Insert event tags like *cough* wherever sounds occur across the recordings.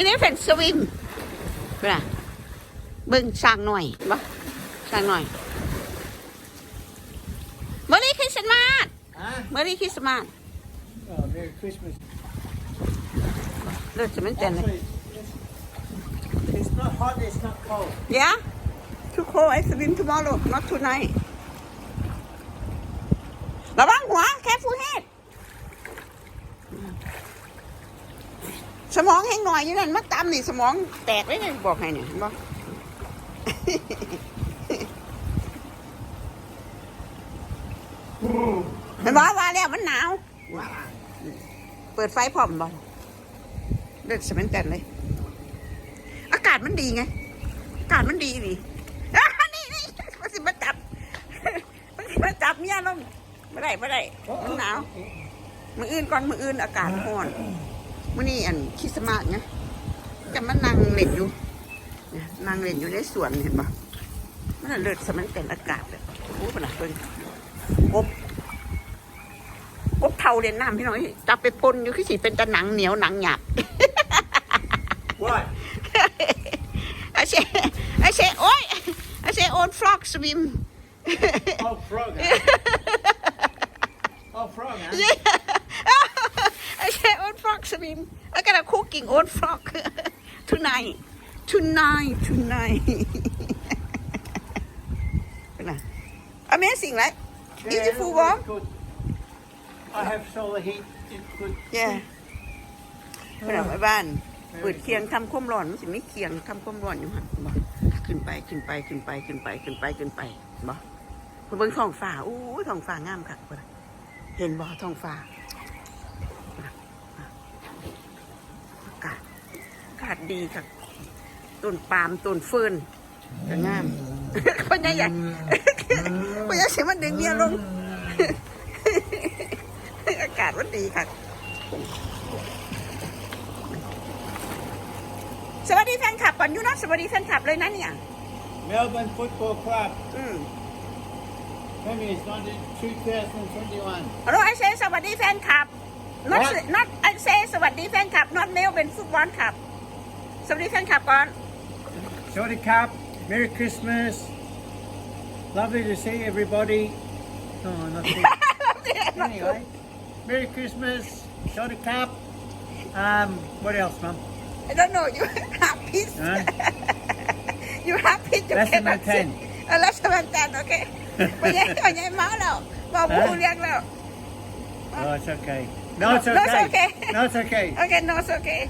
นี่ได้เป็นสวิมเวลาเบิ่งสร้างหน่อยบ่สร้างหน่อยเมื่อนี้คริสต์มาส Huh? เมื่อนี้คริสต์มาส Oh, Merry Christmas. เลิศจะมันเจนเลย Actually, it's, it's not hot, it's not cold. Yeah to cold I swim tomorrow not tonight ระวังหัว careful head สมองแห้งหน่อยอยู่นั่นมาตำนี่สมองแตกเลยเนี่ยบอกให้เนี่ยเห็นบอกเห็นบอกว่าแล้วมันหนาว เปิดไฟพร้อมบอลเลือดสมันจันเลย อากาศมันดีไง อากาศมันดีดิอ่นี่นี่มันสิมาจับมันสิมาจับเมียลงไม่ได้ไม่ได้ มันหนาว มืออื่นก่อนมืออื่นอากาศร้อน มื่อนี้อันคริสต์มาสไงจะมานั่งเล่นอยู่เนี่ยนั่งเล่นอยู่ในสวนเห็นปะมันนะเลิศสมันเป็นอากาศแบบโอ้โหขนาดเพิ่งกบกบเท่าเรียนน้ำพี่น้อยจับไปปนอยู่คือสิเป็นตะหนังเหนียวหนังหยาบ What? I say, I say, oi! I say, old frog swim. Oh, frog. huh? oh, frog, huh? I say, old frog swim. I got a cooking old frog tonight. Tonight, tonight. เป็นไง Amazing, right? Beautiful Yeah, walk. it's good. I have solar heat. It's good. Yeah. เป็นไงบ้าน เปิดเคียงทำความร้อนมันสิไม่เคียงทำความร้อนอยู่หันบ่ขึ้นไปขึ้นไปขึ้นไปขึ้นไปขึ้นไปขึ้นไปบ่ไปเบิ่งท้องฟ้าอู้ยท้องฟ้างามคักบ่ล่ะเห็นบ่ท้องฟ้าอากาศอากาศดีคักต้นปาล์มต้นเฟิร์นก็งามคนใหญ่ใหญ่คนใหญ่เสียมันดึงเมียลง อากาศมันดีคักสวัสดีแฟนคลับก่อนอยูเนอะสวัสดีแฟนคลับเลยนะเนี่ย Melbourne Football Club. อืม Maybe it's not in 2021. ฮัลโหลไอเซสวัสดีแฟนคลับ not What? not ไอเซสวัสดีแฟนคลับ not เมล สวัสดีแฟนคลับก่อน Shorty Cup. Merry Christmas. Lovely to see everybody. No, *laughs* not see. anyway, Merry Christmas. Shorty Cup. Um, what else, Mum? I don't know you happy Huh? *laughs* you happy to Lesson cannot number 10. see เออลัสมันแตนโอเค*laughs* ไปยัยไปยัยเมาแล้วบอกผู้เรียกแล้ว Oh, it's okay. No, it's No, it's okay. okay. No, it's okay. โอเค no it's okay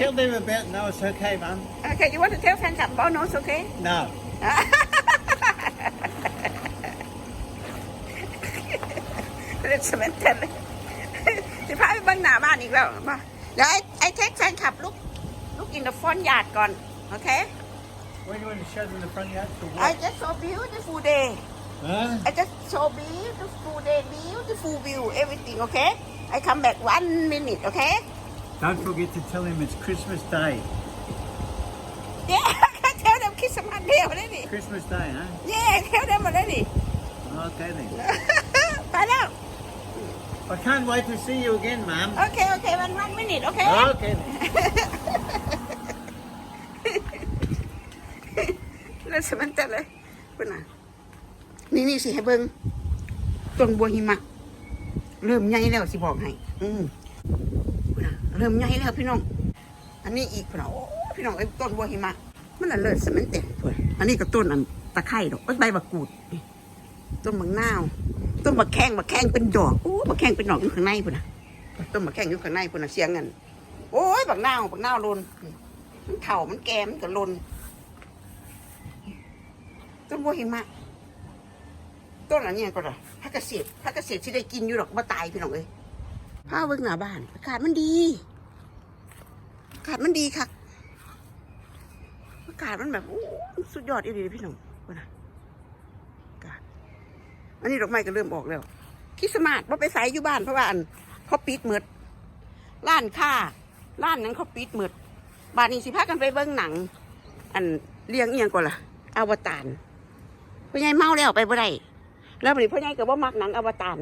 Tell them about no, it's okay, Mum. okay you want to tell แฟนคลับ about no it's okay No. *laughs* เล่นส*laughs* เวนเทนเลยสิพาไปเบังหน้าบ้านอีกแล้วมาเดี๋ยวไอ้ไอ้เทคแฟนคลับลูกลูกอินเดอะฟอนยาดก่อน โอเค When you want to show them the front yard for I what? just so beautiful day Huh? I just so beautiful day beautiful view everything okay I come back one minute okay Don't forget to tell him it's Christmas Day. yeah I tell them Christmas day already Christmas Day, huh? yeah I tell them already Okay then. ไปแล้ว I can't wait to see you again, Mum. โอเคโอเค one one minute okay Okay then. แล้วสมันจะเลยคุณน่ะนี่นี่สิให้เบิ้งต้ นะเริ่มใหญ่แล้วสิบอกให้อืมคุณน่ะเริ่มใหญ่แล้วพี่น้อง อันนี้อีกคุณน่ะโอ้พี่น้องไอ้ต้นบัวหิมะ มันน่ะเลิศสมันเต็มอันนี้ก็ต้นอันตะไคร้ดอกเอ้ใบบักกูด ต้นมะนาว ต้นมะแข้งมะแข้งเป็นดอกโอ้มะแข้งเป็นดอกอยู่ข้างในพุ่นนะต้นมะแข้งอยู่ข้างในพุ่นนะเสียงกันโอ้ยบักนาวบักนาวลนมันเข่ามันแกมมันก็ลนต้นบัวหิมะต้นอะไรเนี่ยก็ได้พักเกษตรพักเกษตรที่ได้กินอยู่หรอกมาตายพี่น้องเอ้ย ผ้าเบิ่งหน้าบ้าน อากาศมันดี อากาศมันดีค่ะ อากาศมันแบบสุดยอดอีหลีพี่น้องว่านะอากาศอันนี้ดอกไม้ก็เริ่มออกแล้วคริสต์มาสว่าไปใส่อยู่บ้านเพราะว่าอันเขาปิดเมืดร้านค้าร้านนั้นเขาปิดเมืดบ้านนี้สิพากันไปเบิ่งหนัง อันเลี้ยงเอียงก่อนล่ะอวตารพ่อใหญ่เมาแล้วไปบ่ได้แล้ววันนี้พ่อใหญ่ก็บ่มักหนังอวตาร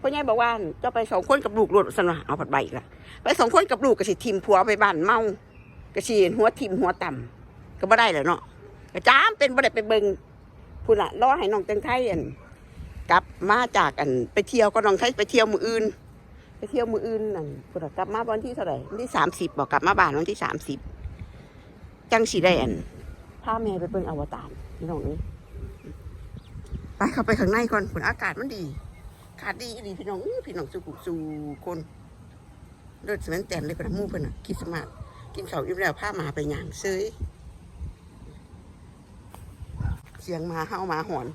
พ่อใหญ่บอกว่าเจะไปสองคนกับลูกรถสนะเอาผัดใบอีกละไปสองคนกับลูกก็สิทิมผัวไปบ้านเมากระชีหัวทิมหัวต่ำก็บ่ได้แล้วเนาะกระจามเป็นบ่ได้ไปเบิงพุ่นละรอให้น้องแตงไทยอันกลับมาจากอันไปเที่ยวก็น้องไทยไปเที่ยวมืออื่น ไปเที่ยวมืออื่นนั่นพุ่นละกลับมาวันที่เท่าไหร่วันที่สามสิบบอกกลับมาบ้านวันที่สามสิบจังสีได้อันพาแม่ไปเบิ่งอวตารพี่น้องนี่ไปเข้าไปข้างในก่อนผลอากาศมันดี อากาศดีอีพี่น้องพี่น้องสุขุสู่คนเลิศสมันแต่นเลยพนักมู่เพิ่นน่ะคิดสมารกินข้าวอิ่มแล้วพาหมาไปหย่างเซยเสียงมาเห่ามาหอน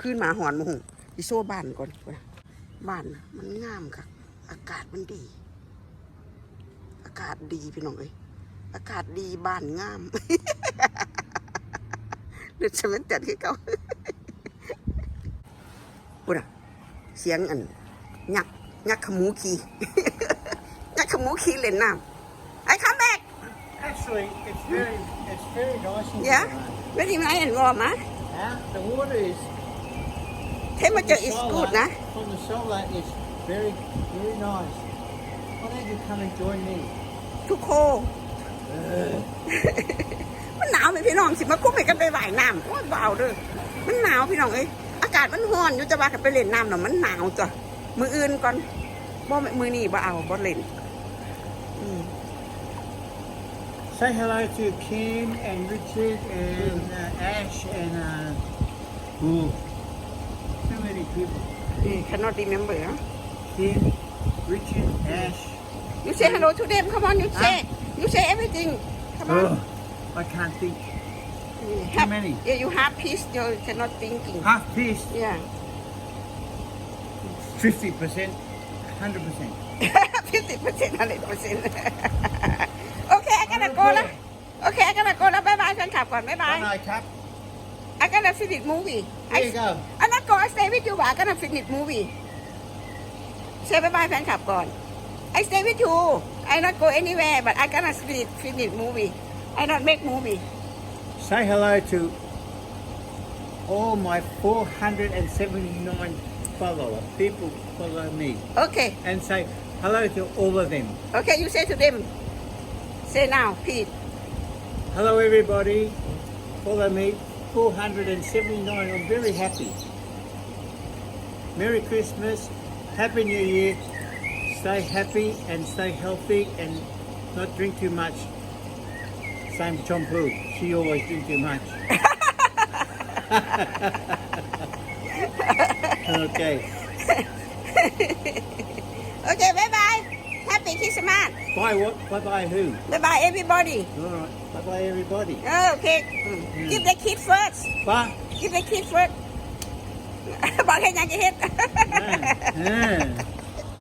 ขึ้นมาหอนมาหุงดิโซ่บ้านก่อนนะบ้านมันงามค่ะ อากาศมันดี อากาศดีพี่น้องเอ้ยอากาศดีบ้านงามเดือดสมันแต่นคือเก่า ปุ่นอะเสียงอันยักษ์ยักษ์ขมูขี่ยักษ์ขมูขี่เล่นน้ำไอ้คัมแบก Actually, it's very, it's very nice. in Yeah? here. ไม่ดีไหมอันวอร์มะ Huh? The water is เทมเจอ is good นะ From the solar is very, very nice. Why don't you come and join me? ทุกโคมันหนาวไหมพี่น้องสิมาคุ้มให้กันไปว่ายน้ำโอ้ยเบาเด้อมันหนาวพี่น้องเอ้ยอากาศมันร้อนอยู่จะว่ากันไปเล่นน้ำเนาะมันหนาวจ้ะมืออื่นก่อนบ่มือนี่บ่เอาบ่เล่นอืม Say hello to Kim and Richard and uh, Ash and uh, ooh, too many people. นี่ cannot remember ฮะ Kim, Richard, Ash. you say hello to them come on you say you say everything come on Oh, I can't think. Have- many? yeah you have peace you cannot thinking Half piece, yeah 50%, 100%. 50 percent 100 percent โอเค I gotta go แล้วโอเค I gotta go แล้วบายบายแฟนคลับก่อนบายบาย Bye, Cap. I gotta finish movie There you go. I'm not go I stay with you but I gotta finish movie say bye bye แฟนคลับก่อน I stay with you I not go anywhere but I gotta finish finish movie I not make movie Say hello to all my 479 followers. People follow me. okay And say hello to all of them. okay you say to them say now Pete Hello, everybody. Follow me. 479. I'm very happy. Merry Christmas. Happy New Year. Stay happy and stay healthy and not drink too much. Sam Chompu, she always do too much. *laughs* okay. okay, bye bye. Happy Christmas. Bye what? Bye bye who? Bye bye everybody. Alright, bye bye everybody. Oh, okay. Mm. Give the kid first. What? Give the kid first. Bỏ cái nhà.